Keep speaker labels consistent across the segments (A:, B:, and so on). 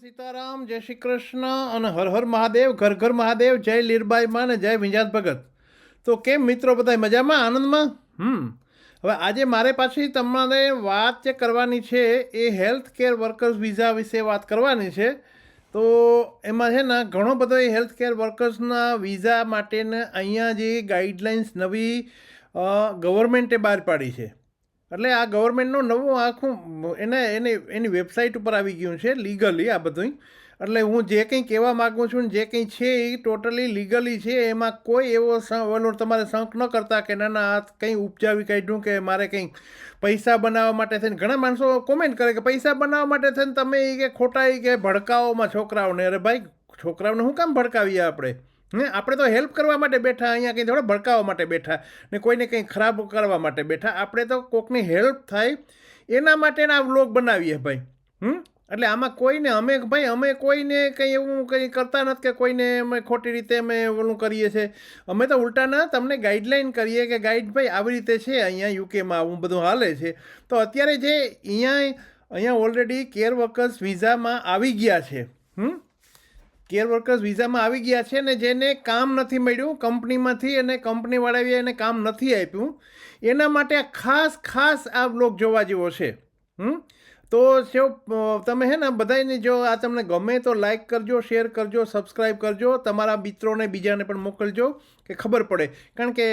A: સીતારામ, જય શ્રી કૃષ્ણ અને હર હર મહાદેવ, ઘર ઘર મહાદેવ, જય લીરબાઈ માં અને જય વિંજાત ભગત. તો કેમ મિત્રો બધા મજામાં, આનંદમાં? હમ. હવે આજે મારે પાછી તમારે વાત જે કરવાની છે એ હેલ્થ કેર વર્કર્સ વિઝા વિશે વાત કરવાની છે. તો એમાં છે ને ઘણો બધો એ હેલ્થ કેર વર્કર્સના વિઝા માટેને અહીંયા જે ગાઈડલાઇન્સ નવી ગવર્મેન્ટે બહાર પાડી છે. એટલે આ ગવર્મેન્ટનું નવું આખું એને એને, એની વેબસાઇટ ઉપર આવી ગયું છે લીગલી આ બધું એટલે હું જે કંઈ કહેવા માગું છું જે કંઈ છે એ ટોટલી લીગલી છે, એમાં કોઈ એવો ઓલો તમારે શંક ન કરતા કે ના ના કંઈ ઉપજાવી કાઢ્યું કે મારે કંઈ પૈસા બનાવવા માટે થઈને. ઘણા માણસો કોમેન્ટ કરે કે પૈસા બનાવવા માટે થઈને તમે એ કે ખોટા એ કે ભડકાઓમાં છોકરાઓને. અરે ભાઈ, છોકરાઓને શું કામ ભડકાવીએ આપણે? હે આપણે તો હેલ્પ કરવા માટે બેઠા, અહીંયા કંઈ થોડા ભડકાવવા માટે બેઠા ને કોઈને કંઈ ખરાબ કરવા માટે બેઠા. આપણે તો કોકની હેલ્પ થાય એના માટેના વ્લોગ બનાવીએ ભાઈ. હમ? એટલે આમાં કોઈને અમે, ભાઈ, અમે કોઈને કંઈ એવું કંઈ કરતા નથી કે કોઈને અમે ખોટી રીતે અમે ઓલું કરીએ છીએ. અમે તો ઉલટાના તમને ગાઈડલાઈન કરીએ કે ગાઈડ ભાઈ આવી રીતે છે, અહીંયા યુકેમાં આવું બધું હાલે છે. તો અત્યારે જે અહીંયા અહીંયા ઓલરેડી કેર વર્કર્સ વિઝામાં આવી ગયા છે. હમ? કેર વર્કર્સ વિઝામાં આવી ગયા છે ને જેને કામ નથી મળ્યું, કંપનીમાંથી અને કંપનીવાળાએ એને કામ નથી આપ્યું. એના માટે આ ખાસ ખાસ આ બ્લોગ જોવા જેવો છે. હમ? તો જો તમે હે ને બધાને જો આ તમને ગમે તો લાઇક કરજો શેર કરજો સબસ્ક્રાઈબ કરજો. તમારા મિત્રોને બીજાને પણ મોકલજો, કે ખબર પડે. કારણ કે,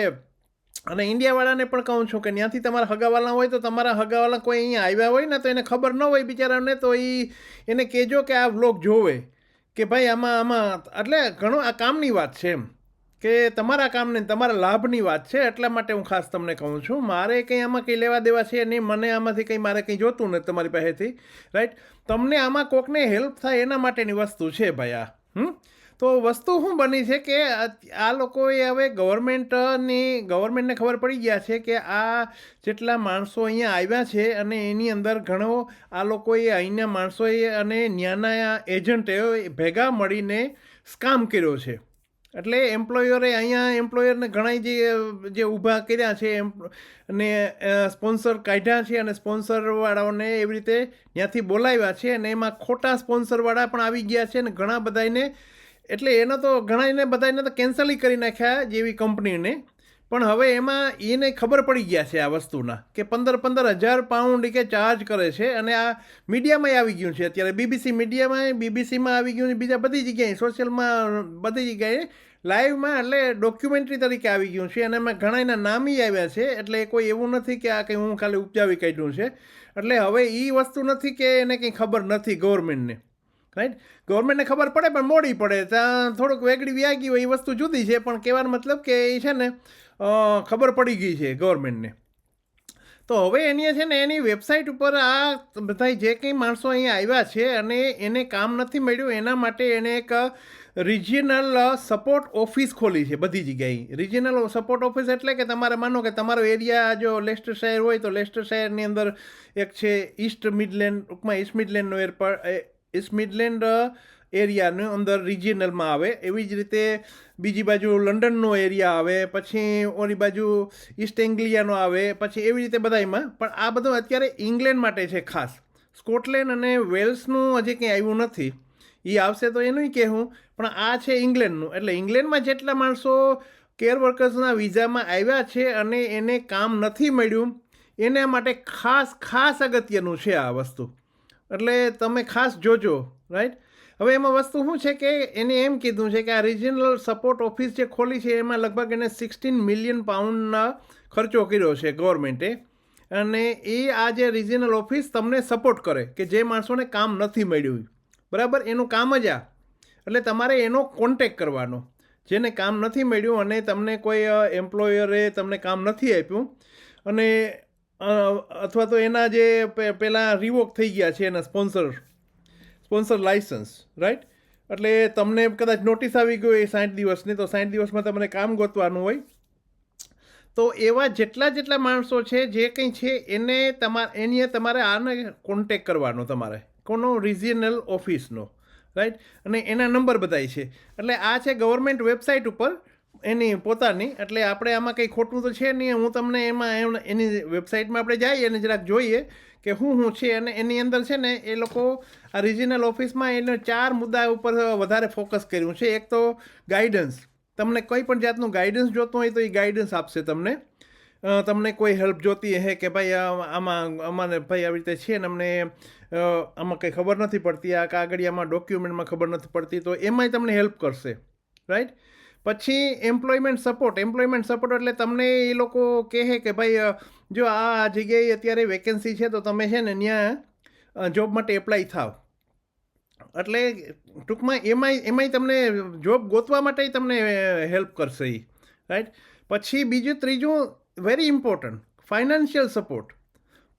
A: અને ઇન્ડિયાવાળાને પણ કહું છું કે ત્યાંથી તમારા હગાવાલા હોય તો તમારા હગાવાલા કોઈ અહીંયા આવ્યા હોય ને તો એને ખબર ન હોય બિચારાને, તો એ એને કહેજો કે આ વ્લોગ જોવે. કે ભાઈ આમાં આમાં, એટલે ઘણો આ કામની વાત છે એમ. કે તમારા કામને તમારા લાભની વાત છે એટલા માટે હું ખાસ તમને કહું છું. મારે કંઈ આમાં કંઈ લેવા દેવા છે નહીં, મને આમાંથી કંઈ મારે કંઈ જોતું નથી તમારી પાસેથી રાઈટ તમને આમાં કોકને હેલ્પ થાય એના માટેની વસ્તુ છે ભાઈ આ, હમ? તો વસ્તુ શું બની છે કે આ લોકોએ હવે ગવર્મેન્ટની, ગવર્મેન્ટને ખબર પડી ગયા છે કે આ જેટલા માણસો અહીંયા આવ્યા છે અને એની અંદર ઘણો, આ લોકોએ અહીંના માણસોએ અને ન્યાના એજન્ટે ભેગા મળીને સ્કામ કર્યો છે. એટલે એમ્પ્લોયરે અહીંયા એમ્પ્લોયરને ઘણા જે જે ઊભા કર્યા છે, એમ, ને સ્પોન્સર કાઢ્યા છે અને સ્પોન્સરવાળાઓને એવી રીતે ત્યાંથી બોલાવ્યા છે અને એમાં ખોટા સ્પોન્સરવાળા પણ આવી ગયા છે અને ઘણા બધાને એટલે એનો તો ઘણાને બધાને તો કેન્સલ કરી નાખ્યા જેવી કંપનીને. પણ હવે એમાં એને ખબર પડી ગયા છે આ વસ્તુના કે પંદર પંદર હજાર પાઉન્ડ કે ચાર્જ કરે છે અને આ મીડિયામાં આવી ગયું છે. અત્યારે બીબીસી મીડિયામાં બીબીસીમાં આવી ગયું છે, બીજા બધી જગ્યાએ, સોશિયલમાં બધી જગ્યાએ લાઈવમાં એટલે ડોક્યુમેન્ટરી તરીકે આવી ગયું છે અને એમાં ઘણા એના નામી આવ્યા છે. એટલે કોઈ એવું નથી કે આ કંઈ હું ખાલી ઉપજાવી કાઢ્યું છે. એટલે હવે એ વસ્તુ નથી કે એને કંઈ ખબર નથી ગવર્મેન્ટને. રાઈટ ગવર્મેન્ટને ખબર પડે, પણ મોડી પડે. ત્યાં થોડુંક વેગડી વ્યાગી હોય એ વસ્તુ જુદી છે, પણ કહેવાનો મતલબ કે એ છે ને ખબર પડી ગઈ છે ગવર્મેન્ટને તો હવે એની છે ને, એની વેબસાઇટ ઉપર આ બધા જે કંઈ માણસો અહીંયા આવ્યા છે અને એને કામ નથી મળ્યું, એના માટે એણે એક રિજિયનલ સપોર્ટ ઓફિસ ખોલી છે બધી જગ્યાએ. રિજિયનલ સપોર્ટ ઓફિસ એટલે કે તમારે માનો કે તમારો એરિયા જો લેસ્ટર શહેર હોય તો લેસ્ટર શહેરની અંદર એક છે ઈસ્ટ મિડલેન્ડ ટૂંકમાં ઈસ્ટ મિડલેન્ડનો એરપોર્ટ ઈસ્ટ મિડલેન્ડ એરિયાનું અંદર રિજિયનલમાં આવે. એવી જ રીતે બીજી બાજુ લંડનનો એરિયા આવે, પછી ઓલી બાજુ ઈસ્ટ એંગ્લિયાનો આવે, પછી એવી રીતે બધામાં પણ આ બધું અત્યારે ઇંગ્લેન્ડ માટે છે ખાસ. સ્કોટલેન્ડ અને વેલ્સનું હજી કંઈ આવ્યું નથી. એ આવશે તો એનું કહેવું. પણ આ છે ઇંગ્લેન્ડનું એટલે ઇંગ્લેન્ડમાં જેટલા માણસો કેર વર્કર્સના વિઝામાં આવ્યા છે અને એને કામ નથી મળ્યું, એના માટે ખાસ ખાસ અગત્યનું છે આ વસ્તુ. એટલે તમે ખાસ જોજો રાઈટ હવે એમાં વસ્તુ શું છે કે એને એમ કીધું છે કે આ રિજનલ સપોર્ટ ઓફિસ જે ખોલી છે, એમાં લગભગ એને સિક્સટીન મિલિયન પાઉન્ડના ખર્ચો કર્યો છે ગવર્મેન્ટે અને એ આ જે રિજનલ ઓફિસ તમને સપોર્ટ કરે કે જે માણસોને કામ નથી મળ્યું. બરાબર? એનું કામ જ આ. એટલે તમારે એનો કોન્ટેક કરવાનો. જેને કામ નથી મળ્યું અને તમને કોઈ એમ્પ્લોયરે તમને કામ નથી આપ્યું. અને અથવા તો એના જે પહેલાં રિવોક થઈ ગયા છે એના સ્પોન્સર સ્પોન્સર લાઇસન્સ રાઈટ એટલે તમને કદાચ નોટિસ આવી ગયો એ સાઠ દિવસની, તો સાઠ દિવસમાં તમને કામ ગોતવાનું હોય. તો એવા જેટલા જેટલા માણસો છે, જે કંઈ છે, એને તમારે એની તમારે આને કોન્ટેક કરવાનો તમારે, કોનો રિજિયનલ ઓફિસનો રાઈટ અને એના નંબર બધાય છે. એટલે આ છે ગવર્મેન્ટ વેબસાઇટ ઉપર એની પોતાની, એટલે આપણે આમાં કંઈ ખોટું તો છે નહીં. હું તમને એમાં એની વેબસાઇટમાં આપણે જઈએ અને જરાક જોઈએ કે શું શું છે અને એની અંદર છે ને એ લોકો આ રિજિનલ ઓફિસમાં એને ચાર મુદ્દા ઉપર વધારે ફોકસ કર્યું છે. એક તો ગાઈડન્સ તમને કોઈ પણ જાતનું ગાઈડન્સ જોતું હોય તો એ ગાઈડન્સ આપશે તમને. તમને કોઈ હેલ્પ જોતી હે કે ભાઈ આમાં અમારે ભાઈ આવી રીતે છે ને અમને આમાં કંઈ ખબર નથી પડતી. આ કાગળિયામાં ડોક્યુમેન્ટમાં ખબર નથી પડતી. તો એમાંય તમને હેલ્પ કરશે. રાઈટ પછી એમ્પ્લોયમેન્ટ સપોર્ટ એમ્પ્લોયમેન્ટ સપોર્ટ એટલે તમને એ લોકો કહે કે ભાઈ જો આ જગ્યાએ અત્યારે વેકેન્સી છે તો તમે છે ને ત્યાં જોબ માટે એપ્લાય થાવ. એટલે ટૂંકમાં એમાંય એમાંય તમને જોબ ગોતવા માટે તમને હેલ્પ કરશે એ રાઈટ પછી બીજું, ત્રીજું વેરી ઇમ્પોર્ટન્ટ ફાઇનાન્શિયલ સપોર્ટ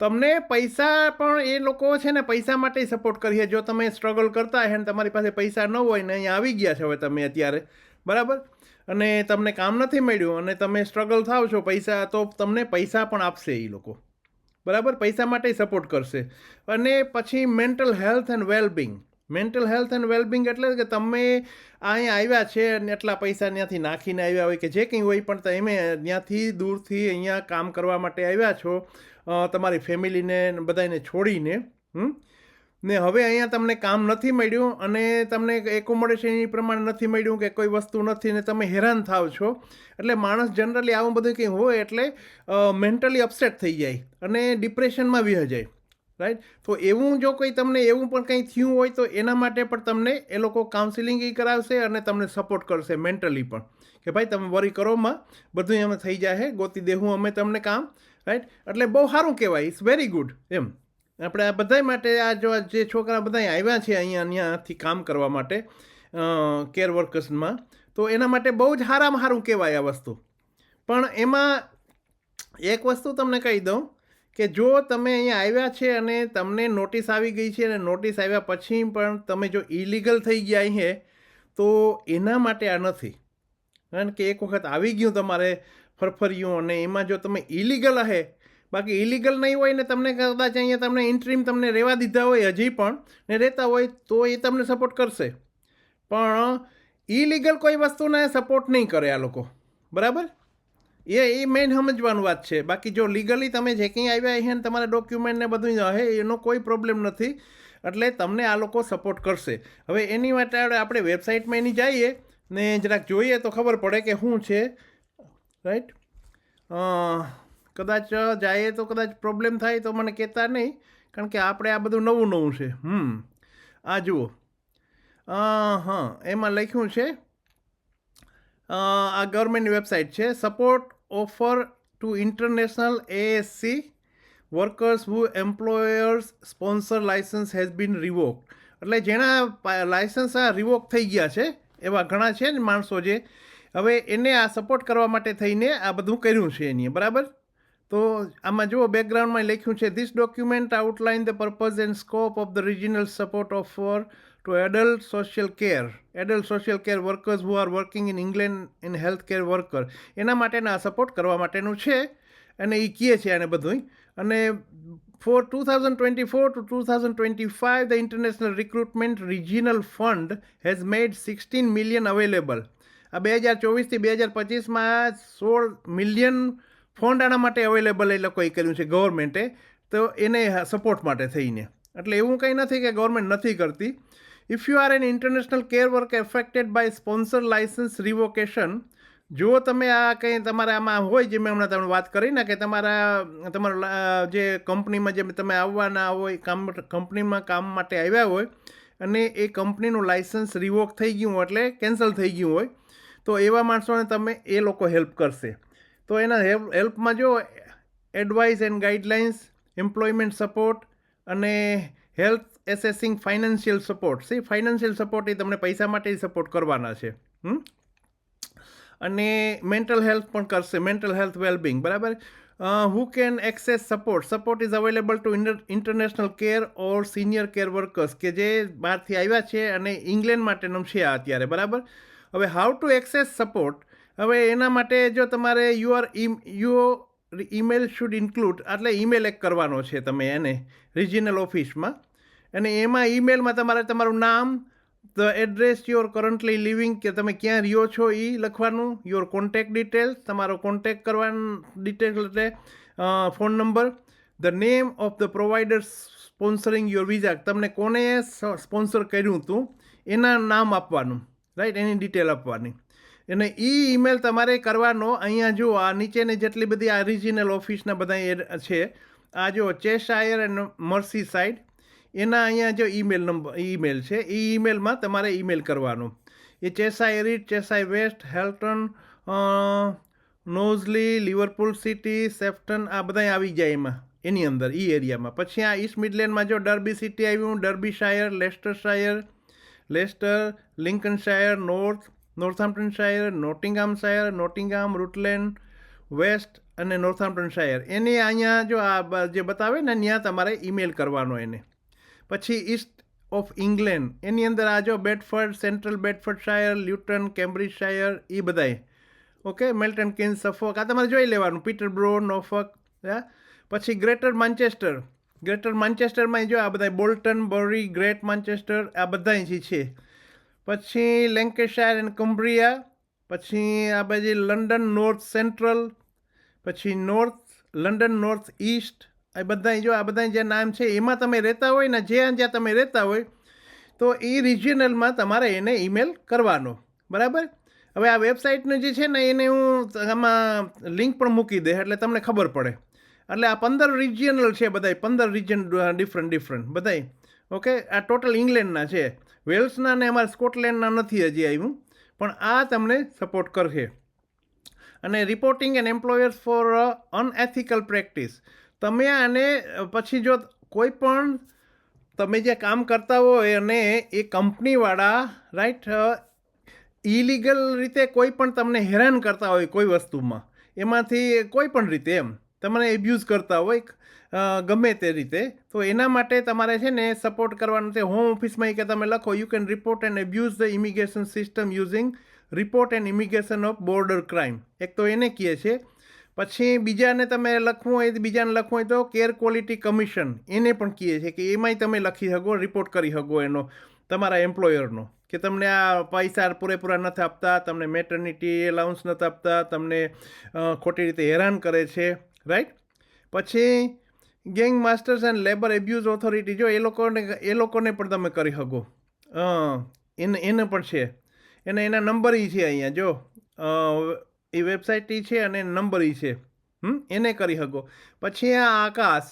A: તમને પૈસા પણ એ લોકો છે ને પૈસા માટે સપોર્ટ કરીએ. જો તમે સ્ટ્રગલ કરતા હે ને તમારી પાસે પૈસા ન હોય ને અહીંયા આવી ગયા છે હવે તમે અત્યારે. બરાબર? અને તમને કામ નથી મળ્યું અને તમે સ્ટ્રગલ થાવ છો પૈસા, તો તમને પૈસા પણ આપશે એ લોકો. બરાબર? પૈસા માટે સપોર્ટ કરશે. અને પછી mental health and wellbeing mental health and wellbeing એટલે કે તમે અહીંયા આવ્યા છે અને એટલા પૈસા ત્યાંથી નાખીને આવ્યા હોય કે જે કંઈ હોય, પણ તમે ત્યાંથી દૂરથી અહીંયા કામ કરવા માટે આવ્યા છો તમારી ફેમિલીને બધાને છોડીને, હમ? ને હવે અહીંયા તમને કામ નથી મળ્યું અને તમને એકોમોડેશન એ પ્રમાણે નથી મળ્યું કે કોઈ વસ્તુ નથી ને તમે હેરાન થાવ છો. એટલે માણસ જનરલી આવું બધું કંઈ હોય એટલે મેન્ટલી અપસેટ થઈ જાય અને ડિપ્રેશનમાં વિહ જાય રાઈટ તો એવું જો કોઈ તમને એવું પણ કંઈ થયું હોય તો એના માટે પણ તમને એ લોકો કાઉન્સિલિંગ એ કરાવશે અને તમને સપોર્ટ કરશે મેન્ટલી પણ. કે ભાઈ તમે વરી કરોમાં બધું અમે થઈ જાય ગોતી દેહું અમે તમને કામ રાઈટ એટલે બહુ સારું કહેવાય ઇટ્સ વેરી ગુડ એમ. આપણે આ બધાય માટે આ જો જે છોકરા બધા આવ્યા છે અહીંયા અહીંયાથી કામ કરવા માટે કેર વર્કર્સમાં તો એના માટે બહુ જ સારામાં સારું કહેવાય આ વસ્તુ. પણ એમાં એક વસ્તુ તમને કહી દઉં કે જો તમે અહીંયા આવ્યા છે અને તમને નોટિસ આવી ગઈ છે અને નોટિસ આવ્યા પછી પણ તમે જો ઇલીગલ થઈ ગયા અહીં તો એના માટે આ નથી. કારણ કે એક વખત આવી ગયું તમારે ફરફર્યું અને એમાં જો તમે ઇલીગલ હે બાકી ઇલીગલ નહીં હોય ને તમને કદાચ અહીંયા તમને ઇન્ટ્રીમ તમને રહેવા દીધા હોય હજી પણ, ને રહેતા હોય તો એ તમને સપોર્ટ કરશે. પણ ઇલીગલ કોઈ વસ્તુને સપોર્ટ નહીં કરે આ લોકો. બરાબર? એ એ મેઇન સમજવાનું વાત છે. બાકી જો લીગલી તમે જે કંઈ આવ્યા છે ને તમારા ડોક્યુમેન્ટ ને બધું હે, એનો કોઈ પ્રોબ્લેમ નથી. એટલે તમને આ લોકો સપોર્ટ કરશે. હવે એની માટે આપણે વેબસાઇટમાં એની જઈએ ને જરાક જોઈએ તો ખબર પડે કે શું છે. રાઈટ કદાચ જાય તો કદાચ પ્રોબ્લેમ થાય તો મને કહેતા નહીં, કારણ કે આપણે આ બધું નવું નવું છે. હમ. આ જુઓ. હા, એમાં લખ્યું છે આ ગવર્મેન્ટની વેબસાઇટ છે support offer to international ASC workers who employers sponsor licence has been revoke એટલે જેના લાઇસન્સ આ રિવોક થઈ ગયા છે, એવા ઘણા છે ને માણસો જે, હવે એને આ સપોર્ટ કરવા માટે થઈને આ બધું કર્યું છે એની, બરાબર? તો આમાં જુઓ બેકગ્રાઉન્ડમાં લખ્યું છે this document outline the purpose and scope of the regional support of for to adult social care adult social care workers who are working in England in health care worker એના માટેના આ સપોર્ટ કરવા માટેનું છે, અને એ કહે છે આને બધું અને for two thousand twenty four to two thousand twenty five the international recruitment regional fund has made sixteen million available આ બે હજાર ચોવીસથી બે હજાર પચીસમાં સોળ મિલિયન ફંડ આના માટે અવેલેબલ એ લોકોએ કર્યું છે ગવર્મેન્ટે તો એને સપોર્ટ માટે થઈને. એટલે એવું કંઈ નથી કે ગવર્મેન્ટ નથી કરતી. If you are an international care work affected by sponsor licence revocation જો તમે આ કંઈ તમારે આમાં હોય જે મેં હમણાં તમને વાત કરી ને કે તમારા તમારા જે કંપનીમાં જે તમે આવવાના હોય, કામ, કંપનીમાં કામ માટે આવ્યા હોય અને એ કંપનીનું લાઇસન્સ રિવોક થઈ ગયું એટલે કેન્સલ થઈ ગયું હોય, તો એવા માણસોને તમે એ લોકો હેલ્પ કરશે. તો એના હેલ્પ, હેલ્પમાં જો advice and guidelines, employment support અને health assessing financial support. See, financial support એ તમને પૈસા માટે સપોર્ટ કરવાના છે. અને મેન્ટલ હેલ્થ પણ કરશે, મેન્ટલ હેલ્થ વેલબિંગ, બરાબર? Who can access support? Support is available to international care or senior care workers કે જે બહારથી આવ્યા છે અને ઇંગ્લેન્ડ માટેનું છે આ અત્યારે, બરાબર? હવે હાઉ ટુ એક્સેસ સપોર્ટ? હવે એના માટે જો તમારે your you email should include એટલે ઈમેલ એક કરવાનો છે તમે એને રિજિનલ ઓફિસમાં અને એમાં ઈમેલમાં તમારે તમારું નામ the address your currently living કે તમે ક્યાં રહ્યો છો એ લખવાનું યોર કોન્ટેક ડિટેલ્સ તમારો કોન્ટેક કરવાનું ડિટેલ એટલે phone number the name of the provider sponsoring your visa તમને કોને સ્પોન્સર કર્યું હતું એના નામ આપવાનું રાઈટ એની ડિટેલ આપવાની. અને એ ઈમેલ તમારે કરવાનો, અહીંયા જુઓ આ નીચેની જેટલી બધી આ રિજિનલ ઓફિસના બધા એડ છે, આ જો ચેશાયર એન્ડ મર્સી સાઇડ એના અહીંયા જો ઈમેલ નંબર ઈમેલ છે, એ ઈમેલમાં તમારે ઈમેલ કરવાનો. એ ચેસાય રીટ ચેસાય વેસ્ટ હેલ્ટન નોઝલી લિવરપુલ સિટી સેફ્ટન આ બધા આવી જાય એમાં, એની અંદર એ એરિયામાં પછી આ ઈસ્ટ મિડલેન્ડમાં જો ડર્બી સિટી આવ્યું Derbyshire Leicestershire Leicester Lincolnshire north Northamptonshire Nottinghamshire Nottingham Rutland west અને નોર્થામ્પ્ટનશાયર એને અહીંયા જો આ જે બતાવે ને, ત્યાં તમારે ઈમેલ કરવાનો એને. પછી ઈસ્ટ ઓફ ઇંગ્લેન્ડ એની અંદર આ જો બેડફર્ડ સેન્ટ્રલ બેડફર્ડ શાયર લ્યુટન કેમ્બ્રિજ શાયર એ બધાય. ઓકે મેલ્ટન કિન્સ સફોક આ તમારે જોઈ લેવાનું. પીટર બ્રો નોફક હા? પછી ગ્રેટર માન્ચેસ્ટર ગ્રેટર માન્ચેસ્ટરમાં જો આ બધા બોલ્ટન બોરી ગ્રેટ માન્ચેસ્ટર આ બધા અહીંથી છે. પછી લેન્કેશાયર એન્ડ કમ્બ્રિયા પછી આ બાજુ લંડન નોર્થ સેન્ટ્રલ, પછી નોર્થ, લંડન નોર્થ ઈસ્ટ, આ બધા જો, આ બધા જે નામ છે, એમાં તમે રહેતા હોય ને જ્યાં જ્યાં તમે રહેતા હોય, તો એ રિજિયનલમાં તમારે એને ઈમેલ કરવાનો. બરાબર? હવે આ વેબસાઇટનું જે છે ને, એને હું આમાં લિંક પણ મૂકી દે, એટલે તમને ખબર પડે. એટલે આ પંદર રિજિયનલ છે બધાય, પંદર રિજિયન ડિફરન્ટ ડિફરન્ટ બધાય. ઓકે આ ટોટલ ઇંગ્લેન્ડના છે. વેલ્સના ને અમારા સ્કોટલેન્ડના નથી હજી આવ્યું, પણ આ તમને સપોર્ટ કરશે. અને reporting and employers for unethical practice તમે આને પછી જો કોઈ પણ તમે જે કામ કરતા હોય અને એ કંપનીવાળા રાઈટ ઇલીગલ રીતે કોઈ પણ તમને હેરાન કરતા હોય કોઈ વસ્તુમાં, એમાંથી કોઈ પણ રીતે એમ. તમને એબ્યુઝ કરતા હોય ગમે તે રીતે. તો એના માટે તમારે છે ને સપોર્ટ કરવાનો છે. હોમ ઓફિસમાં એ કે તમે લખો you can report and abuse the immigration system using report and immigration of border crime એક તો એને કહે છે. પછી બીજાને તમે લખવું હોય, બીજાને લખવું હોય તો કેર ક્વોલિટી કમિશન એને પણ કહે છે કે એમાંય તમે લખી શકો રિપોર્ટ કરી શકો એનો, તમારા એમ્પ્લોયરનો કે તમને આ પૈસા પૂરેપૂરા નથી આપતા, તમને મેટર્નિટી એલાઉન્સ નથી આપતા, તમને ખોટી રીતે હેરાન કરે છે. રાઈટ પછી gang masters and labour abuse authority જો એ લોકોને એ લોકોને પણ તમે કરી શકો. એને એને પણ છે. એને, એના નંબર એ છે અહીંયા, જો. એ વેબસાઇટ એ છે અને નંબર એ છે. હમ? એને કરી શકો. પછી આ આકાશ,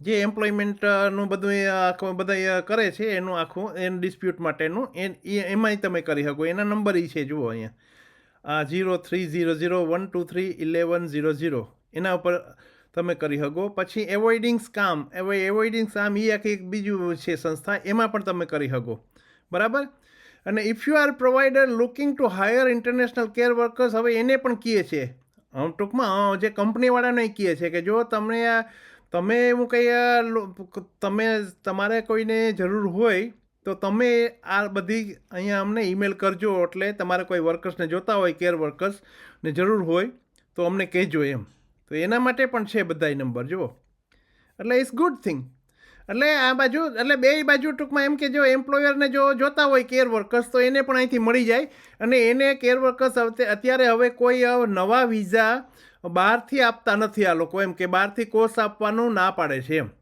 A: જે એમ્પ્લોયમેન્ટનું બધું આખું, બધા કરે છે, એનું આખું, એન ડિસ્પ્યુટ માટેનું, એ, એ- એમાંય તમે કરી શકો. એના નંબર એ છે, જુઓ અહીંયા. આ zero three zero zero one two three eleven zero zero એના ઉપર તમે કરી શકો. પછી એવોઇડિંગ સ્કામ હવે એવોઇડિંગ સ્કામ એ આખી એક બીજું છે સંસ્થા, એમાં પણ તમે કરી શકો. બરાબર? અને if you are provider looking to hire international care workers હવે એને પણ કહે છે. ટૂંકમાં જે કંપનીવાળાને કહે છે કે જો તમને આ, તમે એવું કંઈ તમે તમારે કોઈને જરૂર હોય, તો તમે આ બધી અહીંયા અમને ઈમેલ કરજો, એટલે તમારે કોઈ વર્કર્સને જોતા હોય કેર વર્કર્સને જરૂર હોય, તો અમને કહેજો એમ. તો એના માટે પણ છે બધાય નંબર, જુઓ. એટલે ઇટ્સ ગુડ થિંગ એટલે આ બાજુ, એટલે બે બાજુ ટૂંકમાં એમ કે જો એમ્પ્લોયરને જો જોતા હોય કેર વર્કર્સ તો એને પણ અહીંથી મળી જાય. અને એને કેર વર્કર્સ અત્યારે હવે કોઈ નવા વિઝા બહારથી આપતા નથી આ લોકો, એમ કે બહારથી કોર્સ આપવાનું ના પાડે છે એમ.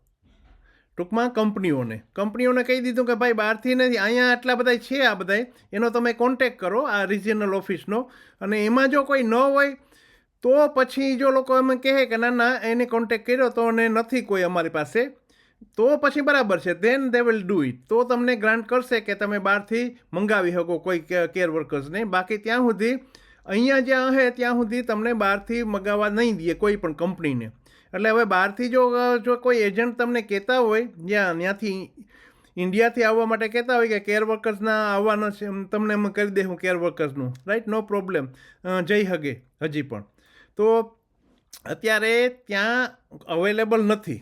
A: ટૂંકમાં કંપનીઓને. કંપનીઓને કહી દીધું કે ભાઈ બહારથી નથી, અહીંયા આટલા બધા છે આ બધા એનો તમે કોન્ટેક કરો આ રિજિયનલ ઓફિસનો અને એમાં જો કોઈ ન હોય તો પછી જો લોકો એમ કહે કે ના ના, એને કોન્ટેક કર્યો તો અને નથી કોઈ અમારી પાસે, તો પછી બરાબર છે. Then they will do it તો તમને ગ્રાન્ટ કરશે કે તમે બહારથી મંગાવી શકો કોઈ કેર વર્કર્સને બાકી ત્યાં સુધી, અહીંયા જ્યાં હે ત્યાં સુધી તમને બહારથી મગાવવા નહીં દે કોઈ પણ કંપનીને. એટલે હવે બહારથી જો જો કોઈ એજન્ટ તમને કહેતા હોય, જ્યાં, ત્યાંથી ઇન્ડિયાથી આવવા માટે કહેતા હોય કે કેર વર્કર્સના આવવાનો છે તમને એમ કરી દે હું કેર વર્કર્સનું રાઈટ નો પ્રોબ્લેમ જઈ હગે. હજી પણ. તો અત્યારે ત્યાં અવેલેબલ નથી.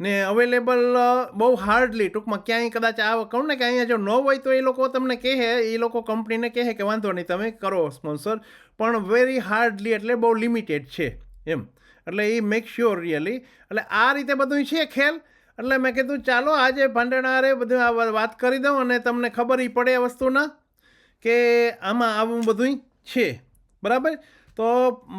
A: ને અવેલેબલ બહુ હાર્ડલી ટૂંકમાં ક્યાંય કદાચ આ કહું ને કે અહીંયા જો ન હોય તો એ લોકો તમને કહે, એ લોકો કંપનીને કહે કે વાંધો નહીં, તમે કરો સ્પોન્સર પણ વેરી હાર્ડલી એટલે બહુ લિમિટેડ છે, એમ. એટલે એ મેક શ્યોર રિયલી એટલે આ રીતે બધું છે ખેલ એટલે મેં કીધું, ચાલો આજે ભાંડણા બધું આ વાત કરી દઉં અને તમને ખબર એ પડે વસ્તુના કે આમાં આવું બધું છે. બરાબર? તો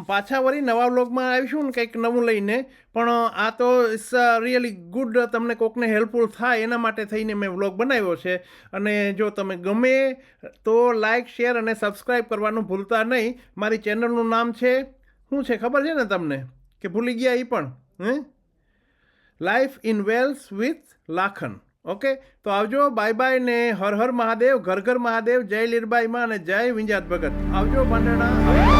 A: પાછા વળી નવા વ્લોગમાં આવીશું ને કંઈક નવું લઈને. પણ આ તો ઇટ્સ રિયલી ગુડ તમને કોકને હેલ્પફુલ થાય એના માટે થઈને મેં વ્લોગ બનાવ્યો છે. અને જો તમે ગમે તો લાઇક શેર અને સબસ્ક્રાઈબ કરવાનું ભૂલતા નહીં. મારી ચેનલનું નામ છે, શું છે ખબર છે ને તમને? કે ભૂલી ગયા એ પણ, હે? Life in Wales with Lakhan. Okay તો આવજો બાય બાય ને હર હર મહાદેવ, ઘર ઘર મહાદેવ, જય લીરબાઈમાં અને જય વિંજાત ભગત. આવજો ભાંડણા